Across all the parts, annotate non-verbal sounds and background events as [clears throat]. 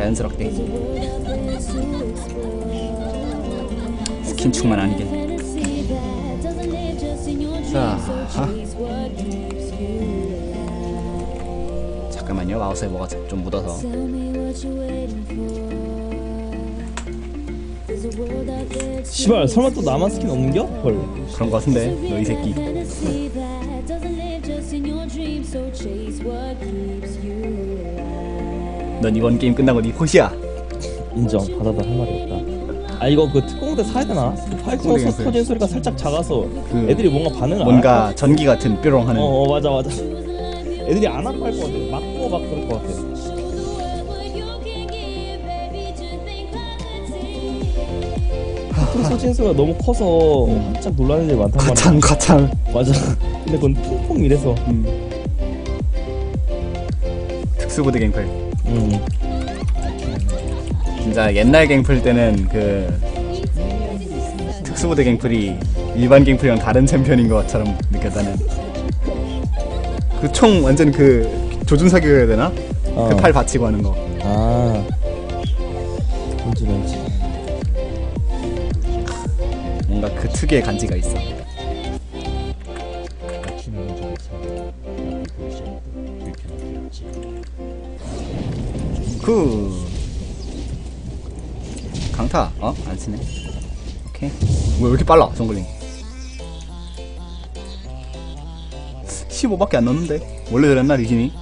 자연스럽게 스킨 충만 아니게. 자 하. 잠깐만요. 마우스에 뭐가 좀 묻어서. 씨발 설마 또 나만 스킨 없는겨? 헐 그런 거 같은데 너 이 새끼 [laughs] 넌 이번 게임 끝나고 네 콧이야. 인정. 받아도 할 말이 없다. 아 이거 그 특공대 사야 되나? 그 파이터 특공대 서 갱플. 터지는 소리가 살짝 작아서 그 애들이 뭔가 반응을 뭔가 전기 같은 뾰롱 하는. 어, 어 맞아 맞아. 애들이 안 아파할 것 같아. 맞고 막 그럴 것 같아. 소리가 너무 커서 한짝 놀라는 일이 많단 말이야. 거창 거창 맞아. 근데 그건 퐁퐁 이래서. 음. 특수부대 갱플 음. 진짜 옛날 갱플 때는 그 특수부대 갱플이 일반 갱플이랑 다른 챔피언인 것처럼 느꼈다는. 그 총 완전 그 조준사격 해야 되나? 어. 그팔 받치고 하는 거. 아. 뭔지 알지. 뭔가 그 특유의 간지가 있어 그 강타 어? 안 쓰네. 오케이. 왜 이렇게 빨라 정글링? 15밖에 안 넣었는데? 원래 그랬나 리신이?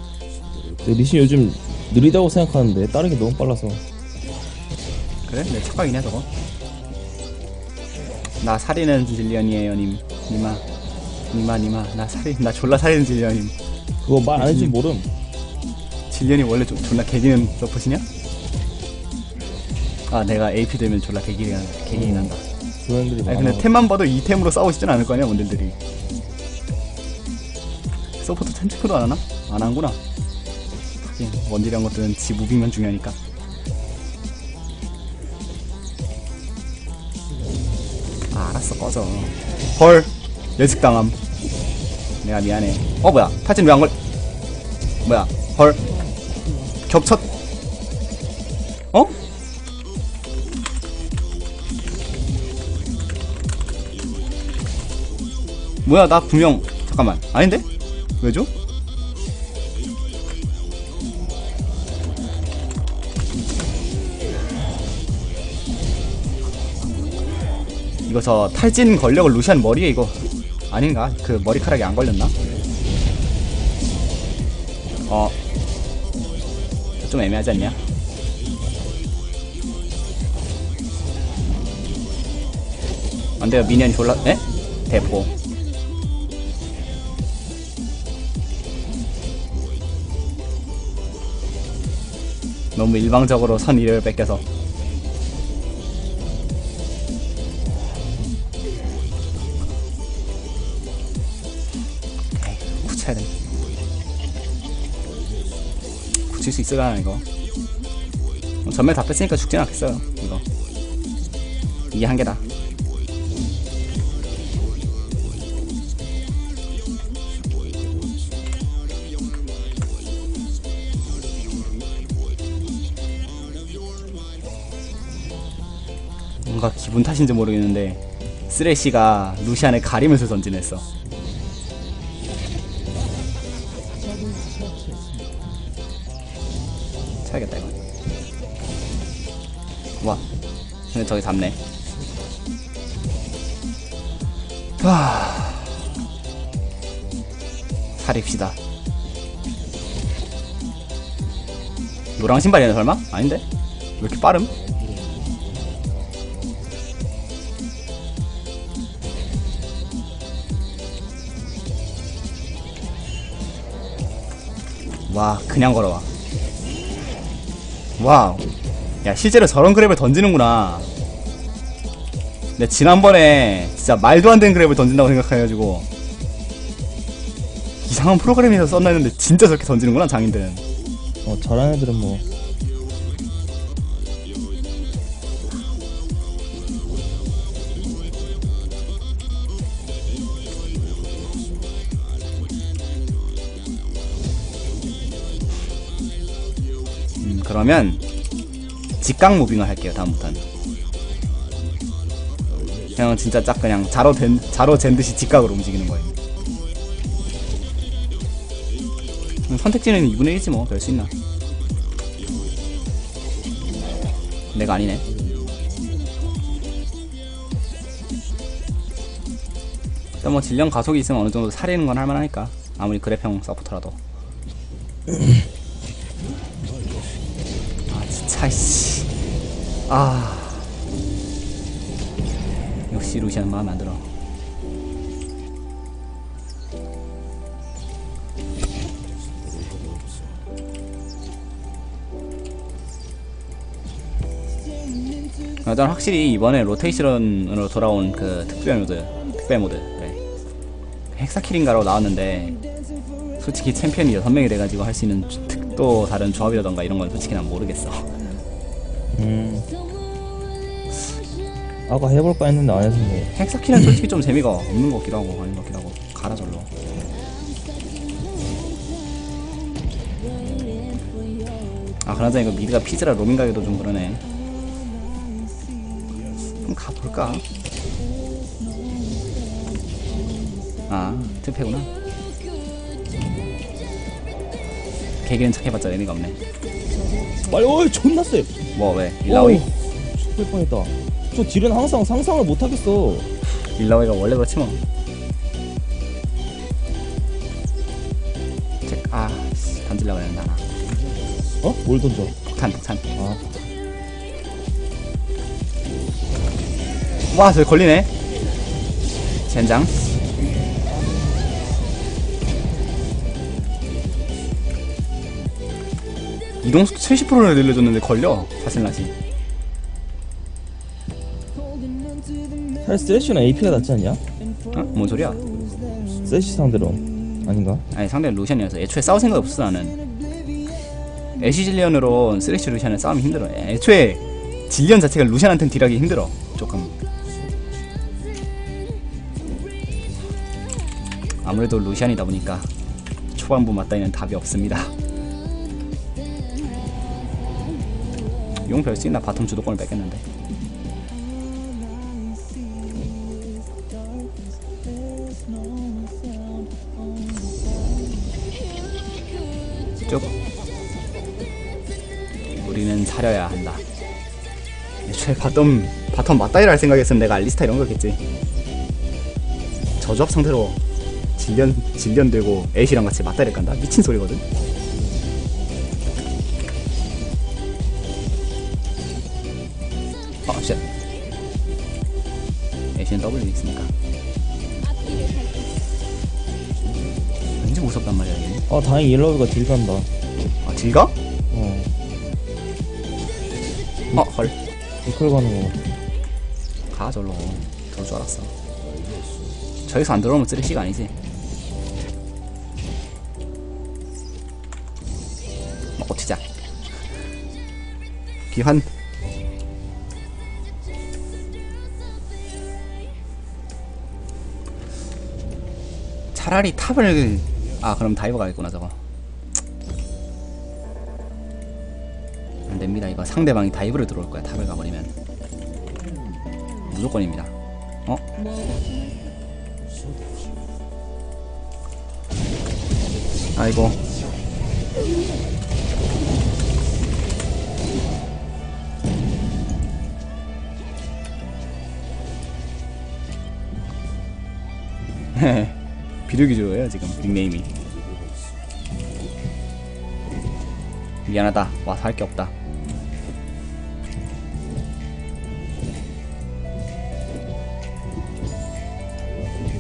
근데 리신 요즘 느리다고 생각하는데 다른 게 너무 빨라서. 그래? 내 착각이네 저거. 나 살이는 질리언이에요 님. 님아 님아 님아 나 살이 나 졸라 살이는 질리언임. 그거 말 안 해주면 모름 질리언이 원래 좀 졸라 개기는 서폿이냐? 아 내가 AP 되면 졸라 개기리 난다. 그런 애들이 아니 많아. 근데 템만 봐도 이 템으로 싸우시진 않을 거 아니야 원딜들이. 서포트 템 체크도 안 하나? 안 하는구나. 하긴 원딜이란 것들은 지 무빙만 중요하니까. 아 알았어 꺼져. 헐 예측 당함. 내가 미안해. 어 뭐야? 탈진 왜안 걸 뭐야? 헐 겹쳤 어? 뭐야 나 분명 잠깐만 아닌데? 왜죠? 이거 저 탈진 권력을 루시안 머리에 이거 아닌가? 그 머리카락이 안 걸렸나? 어. 좀 애매하지 않냐? 안 돼요, 미니언 졸라, 에? 대포. 너무 일방적으로 선 이를 뺏겨서. 굳혀야 돼. 굳 힐수 있을라나 이거. 어, 전멸 다 뺐으니까 죽진 않겠어요. 이거. 이게 한계다. 뭔가 기분 탓인지 모르겠는데 쓰레쉬가 루시안을 가리면서 전진했어. 저기 잡네. 하. 살입시다. 노랑 신발이네 설마? 아닌데? 왜 이렇게 빠름? 와 그냥 걸어와 와우 야 실제로 저런 그랩을 던지는구나 내 지난번에 진짜 말도 안 되는 그랩을 던진다고 생각해가지고 이상한 프로그램에서 썼나 했는데 진짜 저렇게 던지는구나 장인들은. 어 잘하는 애들은 뭐. 음, 그러면 직각 무빙을 할게요 다음부터는 그냥 진짜 딱 그냥 자로 된 자로 잰 듯이 직각으로 움직이는 거예요. 음, 선택지는 2분의 1이지 뭐별 수 있나. 내가 아니네. 일단 뭐 질량 가속이 있으면 어느 정도 살리는 건 할만하니까. 아무리 그래평 서포터라도. [clears throat] 아 진짜 씨. 아 역시 루시안 마음에 안 들어. 일단 확실히 이번에 로테이션으로 돌아온 그 특별 모드, 특별 모드, 네. 헥사킬인가로 나왔는데 솔직히 챔피언이 6명이 돼가지고 할 수 있는 특, 또 다른 조합이라던가 이런 건 솔직히 난 모르겠어. 음. 아까 해볼까 했는데 안 해서 뭐. 헥사킬은 솔직히 좀 재미가 없는 것 같기도 하고 아닌 것 같기도 하고 가라 절로 아 그나저나 이거 미드가 피즈라 로밍 가기도 좀 그러네 그럼 가볼까? 아 트패구나 개기는 착해봤자 의미가 없네 빨리 어이 존나 세. 뭐 왜? 일라오이? 죽을 뻔했다. 저 딜은 항상 상상을 못 하겠어. 일라오이가 원래 그렇지 뭐 책, 아 씨, 던질려고 했는데 하나 어? 뭘 던져? 폭탄 폭탄 아, 와, 저기 걸리네. 젠장. 이동 속도 70%를 늘려줬는데 걸려. 사실나시. 사실 세시는 AP가 낫지 않냐? 어? 뭔 소리야? 세시 상대로 아닌가? 아니, 상대는 루시안이어서 애초에 싸울 생각 없어, 나는. 애쉬 질리언으로 쓰레쉬 루시안은 싸움이 힘들어. 애초에 질리언 자체가 루시안한테는 딜하기 힘들어. 조금. 아무래도 루시안이다 보니까 초반부 맞다이는 답이 없습니다. 용 별 수 있나 바텀 주도권을 뺏겼는데. 쭉. 우리는 사려야 한다. 애초에 바텀 바텀 맞다이를 할 생각했으면 내가 알리스타 이런 거겠지. 저조합 상대로 질련 질련 들고 애쉬랑 같이 맞다이를 간다. 미친 소리거든. 아, 다행히 옐로우가 딜 간다. 아 딜가? 어, 어 헐. 이퀄 가는 거. 가 절로 들어올 줄 알았어 저기서 안 들어오면 쓰레쉬가 아니지 먹고 튀자 귀환 차라리 탑을 아 그럼 다이버 가겠구나 저거 안됩니다 이거 상대방이 다이브를 들어올 거야 탑을 가버리면 무조건입니다. 어? 아이고. 비둘 기조예요 지금 닉네임이. 미안하다. 와서 할 게 없다.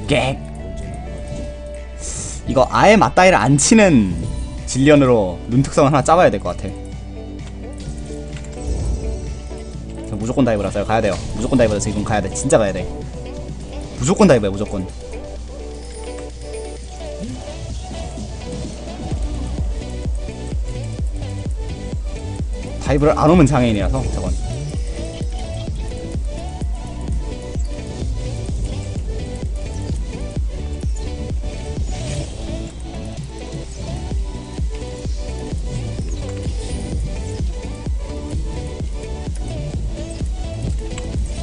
객. 이거 아예 맞다이를 안 치는 질리언으로 눈 특성을 하나 짜봐야 될 것 같아. 저 무조건 다이브라서요. 가야 돼요. 무조건 다이브라서 지금 가야 돼. 진짜 가야 돼. 무조건 다이브야, 무조건. 가위브를 안 오면 장애인이라서 저건.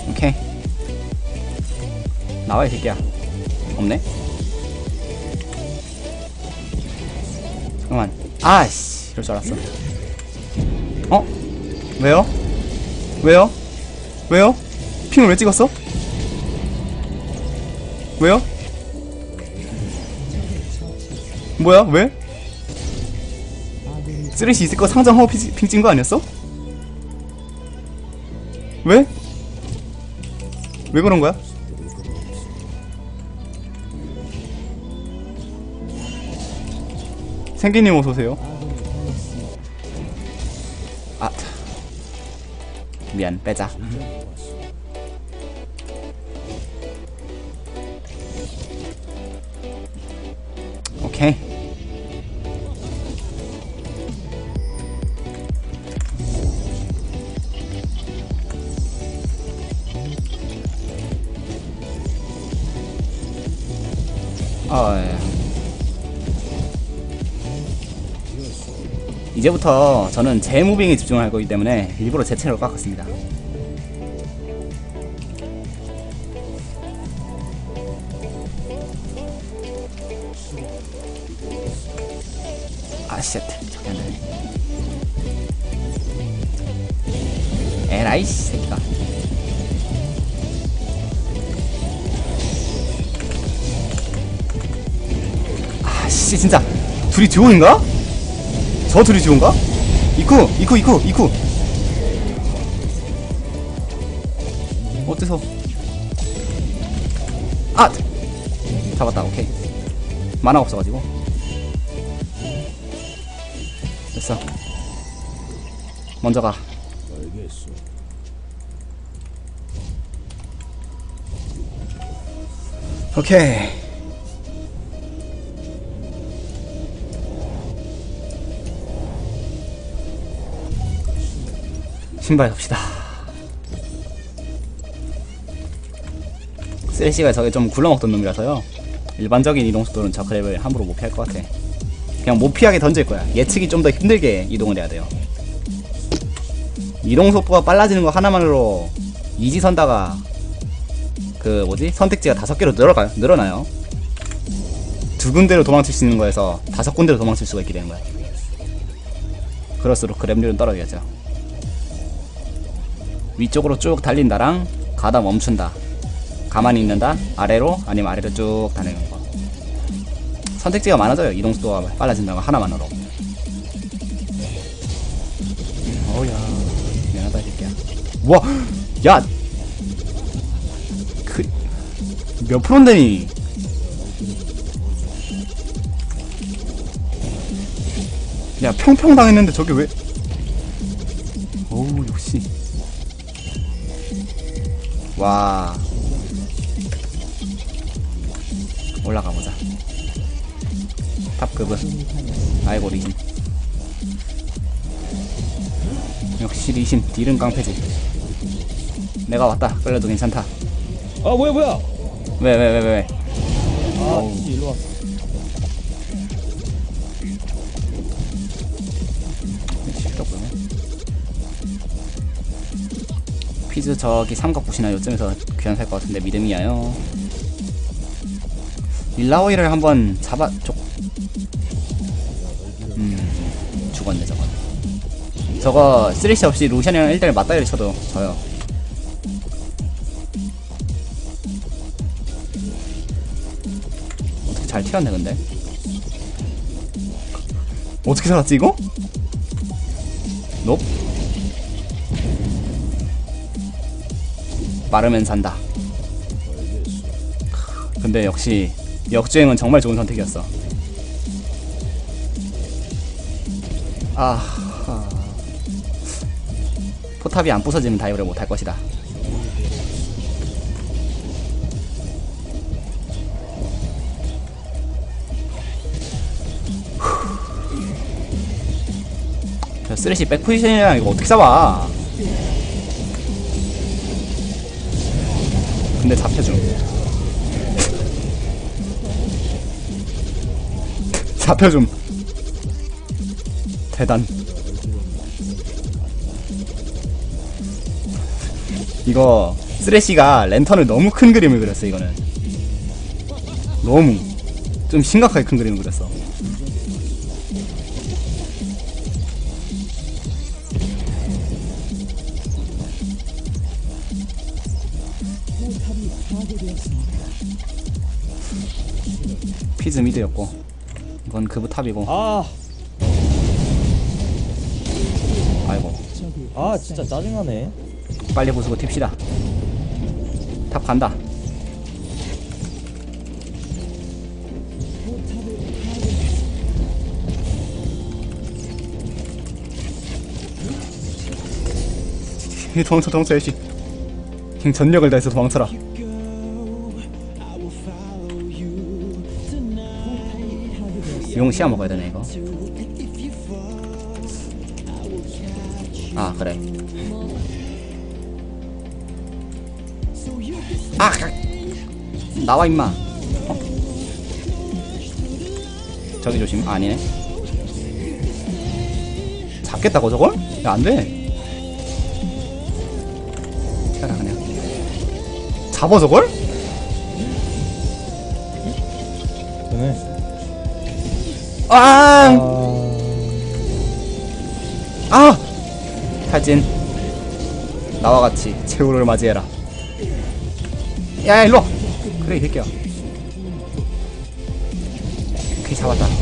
오케이. 나와 이 새끼야. 없네? 잠깐만. 아씨. 이럴 줄 알았어. 어? 왜요? 왜요? 왜요? 핑을 왜 찍었어? 왜요? 뭐야 왜? 쓰레쉬 있을 거 상점하고 핑 찍은 거 아니었어? 왜? 왜 그런 거야? 생기님 어서 오세요. 미안 빼자. 오케이. 이제부터 저는 제 무빙에 집중을 할 거기 때문에 일부러 제 채널을 깎았습니다. 아, 쉣. 저기 안 되네. 에라이, 씨, 새끼가. 아, 씨, 진짜. 둘이 듀오인가? 저 듀오인가? 이쿠, 이쿠, 이쿠, 이쿠. 어때서? 아! 잡았다, 오케이. 만화가 없어가지고. 됐어. 먼저 가. 오케이. 신발 갑시다. 셀시가 저게 좀 굴러먹던 놈이라서요. 일반적인 이동 속도는 저 그랩을 함부로 못 피할 것 같아. 그냥 못 피하게 던질 거야. 예측이 좀 더 힘들게 이동을 해야 돼요. 이동 속도가 빨라지는 거 하나만으로 이지 선다가 그 뭐지 선택지가 다섯 개로 늘어가요. 늘어나요. 두 군데로 도망칠 수 있는 거에서 다섯 군데로 도망칠 수가 있게 되는 거야. 그럴수록 그랩률은 떨어지겠죠. 위쪽으로 쭉 달린다랑 가다 멈춘다. 가만히 있는다. 아래로 아니면 아래로 쭉 다니는 거. 선택지가 많아져요. 이동 속도가 빨라진다는 거 하나만으로. 어우야. 미안하다 이 새끼야. 와야! 그 몇 프로인데니? 야 평평 당했는데 저게 왜 와. 올라가 보자. 탑급은 아이고 리신 역시 리신 딜은 깡패지. 내가 왔다. 끌려도 괜찮다. 아 뭐야 뭐야? 왜 왜 왜 왜아 씨, 일로 와시 퀴즈 저기 삼각 보시나 요쯤에서 귀한 살 것 같은데 믿음이야요 일라오이를 한번 잡아 쪽. 음 죽었네 저거. 저거 쓰리시 없이 루시안이랑 1대1 맞다이를 쳐도 져요. 어떻게 잘 튀었네 근데. 어떻게 살았지 이거? 높. 빠르면 산다. 근데 역시 역주행은 정말 좋은 선택이었어. 아, 아. 포탑이 안 부서지면 다이브를 못할 것이다. 저 쓰레쉬 백포지션이랑 이거 어떻게 잡아? 근데 잡혀줌. 잡혀줌. 대단. 이거 쓰레쉬가 랜턴을 너무 큰 그림을 그렸어 이거는. 너무 좀 심각하게 큰 그림을 그렸어 피즈 미드였고 이건 그브 탑이고. 아, 아이고. 아 진짜 짜증나네. 빨리 부수고 튑시다. 탑 간다. 도망쳐 도망쳐 킹 전력을 다해서 도망쳐라 용 시야 먹어야 되네 이거. 아 그래. 아 가- 나와 임마. 어? 저기 조심. 아, 아니네. 잡겠다고 저걸? 야 안돼. 해라 그냥. 잡아 저걸? 되네. 아! 아, 아! 탈진 나와 같이 최후를 맞이해라 야 일로 와. 그래 이 새끼야 오케이 잡았다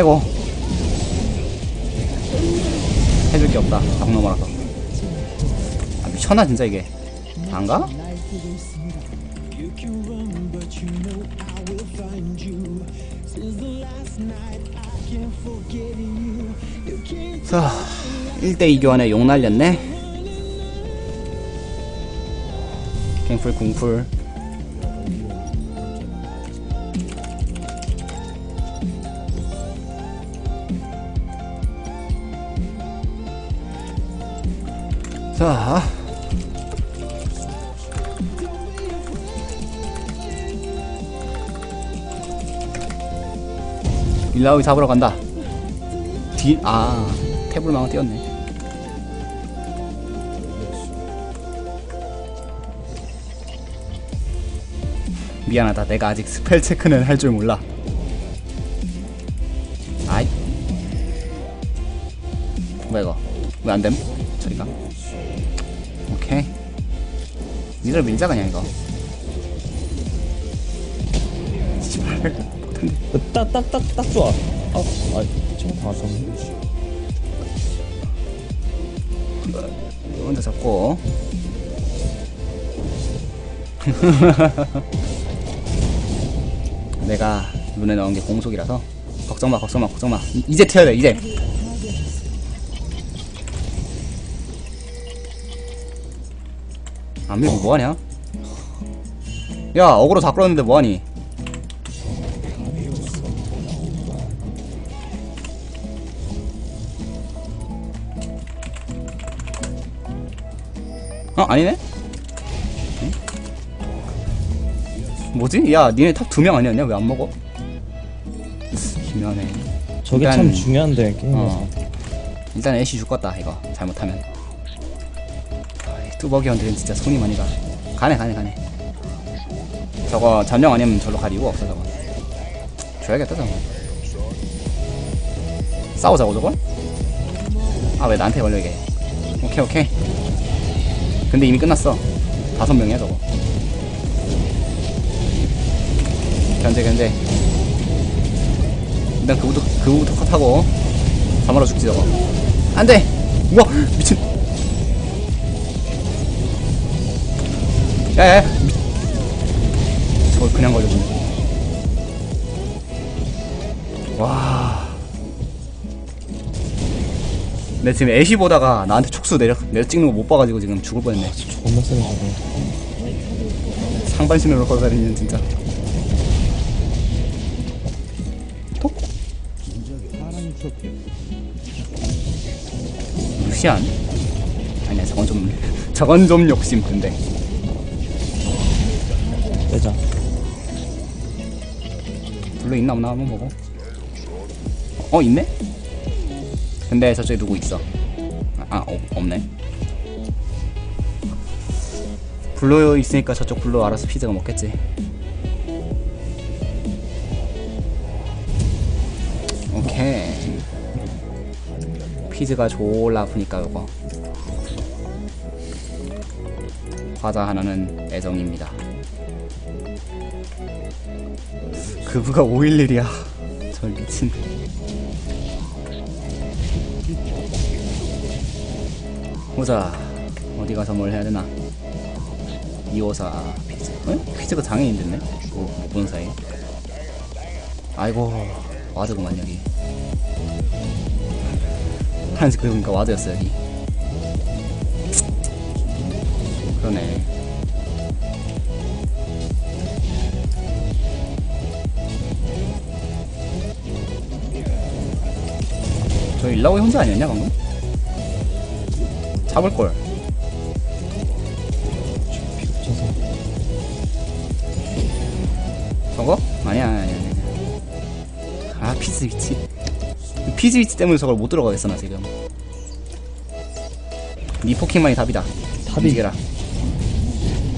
아이고. 해줄 게 없다. 박놈아라서. 아 미쳤나 진짜 이게. 안가? 자 1대2 교환에 용 날렸네. 갱풀 궁풀 일라우이 잡으러 간다. 뒤.. 아 태블망은 띄었네. 미안하다. 내가 아직 스펠 체크는 할 줄 몰라. 아이. 뭐야 이거? 왜 안됨? 저리가? 오케이. 니들 밀자 그냥 이거 딱 딱 딱 딱 좋아. 아, 아, 지금 다 왔었네. 혼자 잡고. [laughs] 내가 눈에 넣은 게 공속이라서 걱정 마 걱정 마 걱정마. 이- 이제 튀어야 돼 이제. 안 밀고 뭐하냐? 야 어그로 다 끌었는데 뭐하니 아니네? 응? 뭐지? 야 니네 탑 두 명 아니었냐? 왜 안 먹어? 기면해 저게 일단- 참 중요한데 게임에서. 어. 일단 애쉬 죽겠다 이거 잘못하면 아이, 뚜벅이 헌들은 진짜 손이 많이 가 가네 가네 가네 저거 전령 아니면 절로 갈 이유가 없어 저거 줘야겠다 저거 싸우자고 저걸? 아 왜 나한테 걸려 이게 오케이 오케이 근데 이미 끝났어. 다섯 명이야 저거. 견제 견제. 일단 그부터 그부터 컷하고 잡아라 죽지 저거. 안돼! 우와 [gasps] 미친! 야야야! 미... 저걸 그냥 걸려주네. 와. 내 지금 애쉬 보다가 나한테 촉수 내려 내려 찍는 거 못 봐가지고 지금 죽을 뻔했네. 존나 세네 저거. 상반신으로 걸어다니는 진짜. 톡. 루시안? 아니야 저건 좀 [laughs] 저건 좀 욕심 근데 빼자. 블루 있나 없나 한번 보고 어 있네? 근데 저쪽에 누구 있어? 아 어, 없네. 블루 있으니까 저쪽 블루 알아서 피즈가 먹겠지. 오케이. 피즈가 졸라 아프니까 요거. 과자 하나는 애정입니다. 그부가 511이야. [laughs] 저 미친. 보자. 어디 가서 뭘 해야 되나? 254 피즈. 어? 피즈가 장애인 됐네? 뭐, 못본 사이. 아이고, 와드구만, 여기. 하얀색 그리니까 와드였어, 여기. 그러네. 저 일라오 혼자 아니었냐 방금? 잡을 걸. 피 붙여서. 저거? 아니야 아니야 아니야. 아 피즈 위치. 피즈 위치 때문에 저걸 못 들어가겠어 나 지금. 니 포킹만이 답이다. 탑이- 움직여라.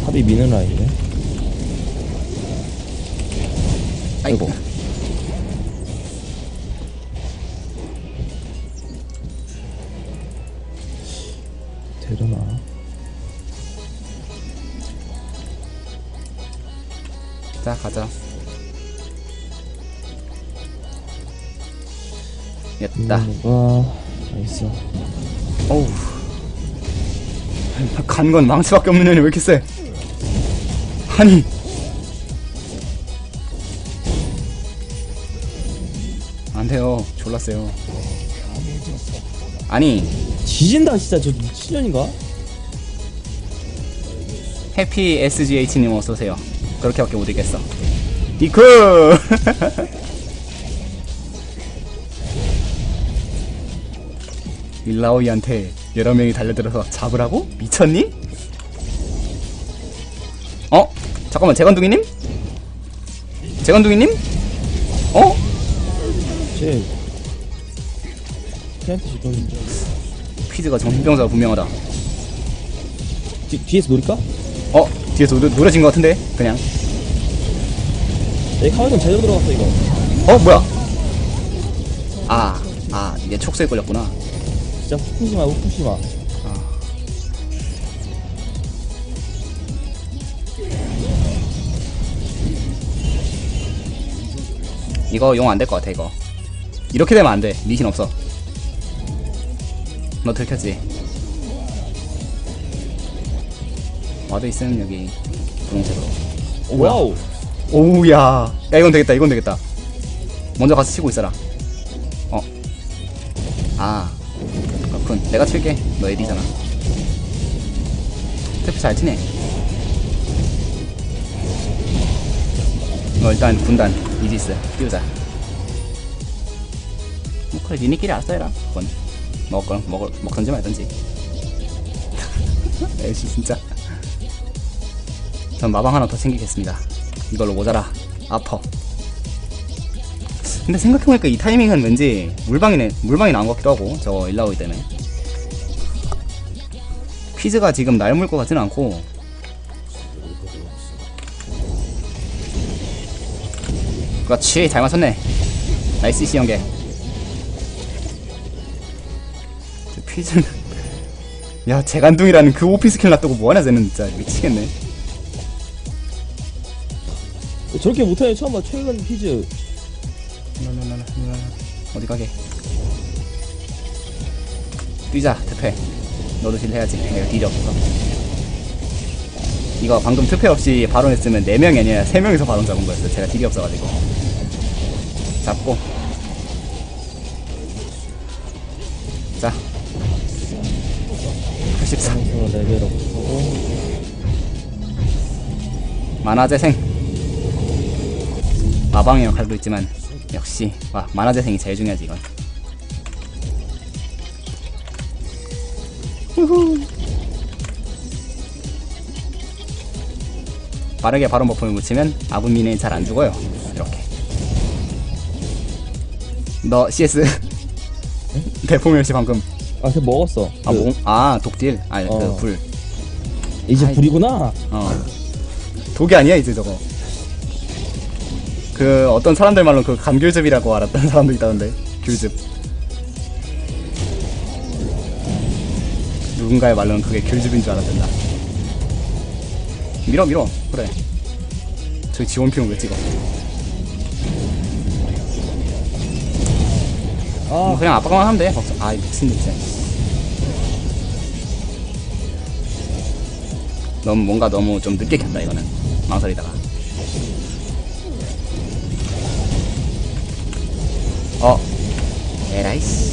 탑이 미는 라인이네. 아이고. 자 가자. 됐다. 와, 나이스. 어우. 간건 망치밖에 없는 년이 왜 이렇게 세? 아니. 안 돼요. 졸라 세요. 아니, 지진다 진짜 저 미친년인가? 해피 SGH님 어서오세요. 그렇게밖에 못 이겼어. 이크! [laughs] 일라오이한테 여러 명이 달려들어서 잡으라고? 미쳤니? 어? 잠깐만, 재건둥이님? 재건둥이님? 어? 지금 퀴즈가 정신병자가 분명하다. 뒤, 뒤에서 노릴까? 어? 뒤에서 노, 노려진 것 같은데? 그냥. 내 카메라 제대로 들어갔어 이거. 어? 뭐야? 아, 아, 이게 촉수에 걸렸구나. 진짜 후쿠시마 후쿠시마. 이거 용 안 될 것 같아 이거 이렇게 되면 안돼 미신 없어 너 들켰지? 와도 있음 여기 분홍색으로? 와우. 오우야. 야 이건 되겠다 이건 되겠다. 먼저 가서 치고 있어라. 어아. 그렇군. 내가 칠게 너 에디잖아 스태프 잘 치네. 어 일단 군단 이지스 띄우자. 뭐 그래 니네끼리 알아서 해라. 그건. 먹을 건 먹을 먹던지 말던지. [laughs] 에이씨 진짜 전 마방 하나 더 챙기겠습니다. 이걸로 모자라. 아퍼. 근데 생각해보니까 이 타이밍은 왠지 물방이네 물방이 나온 것 같기도 하고 저 일라오이 때문에. 퀴즈가 지금 날 물 것 같지는 않고. 그렇지 잘 맞췄네. 나이스 시연계. 저 퀴즈는. [laughs] 야 재간둥이라는 그 오피 스킬 놔두고 뭐하냐 쟤는 진짜. 미치겠네 저렇게 못하는 처음 봐. 최근. 랄랄랄랄, 어디 가게? 뛰자 투패 너도 딜 해야지. 내가 딜이 없어. 이거 방금 투패 없이 바론 했으면 4명이 아니라 3명이서 바론 잡은 거였어. 제가 딜이 없어가지고. 잡고. 자. 84 그래서 레벨업 하고 만화재생 마방의 역할도 있지만 역시 와 만화재생이 제일 중요하지 이건 후후 빠르게 바론 버프를 묻히면 아군 미네는 잘안 죽어요 이렇게 너 CS [laughs] 대포멸시 방금 아, 걔 먹었어. 아, 그, 몽, 아 독딜 아니 어. 그불 이제 아이. 불이구나. 어. 독이 아니야 이제 저거. 그 어떤 사람들 말로 그 감귤즙이라고 알았던 [laughs] 사람도 있다던데 귤즙. 누군가의 말로는 그게 귤즙인 줄 알았단다. 밀어 밀어 그래. 저기 지원 피운 왜 찍어? 뭐 아, 그냥 아빠가만 하면 돼. 걱정. 아 미친 진짜. 너무 뭔가 너무 좀 늦게 켰다 이거는 망설이다가. 어. 에라이씨.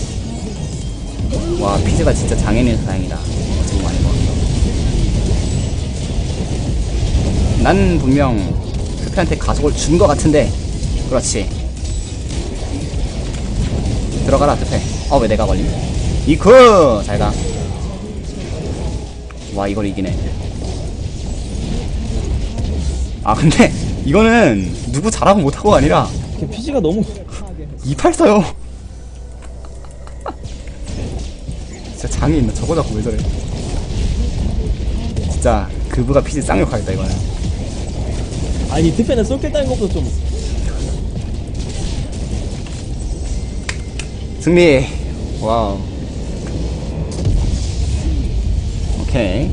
와 피즈가 진짜 장애인에서 다행이다. 어지금 많이 먹었어. 난 분명 스페한테 가속을 준 것 같은데. 그렇지. 들어가라 스페. 어왜 내가 걸림? 이쿠 잘가. 와 이걸 이기네. 아 근데 이거는 누구 잘하고 못하고가 아니라 걔 피지가 너무. 28 써요. 진짜 장이 있나? 저거 잡고 왜 저래? 진짜 그부가 피지 쌍욕하겠다 이거는. 아니, 특패는 쏠겠다는 것보다 좀. 승리. 와우. 오케이.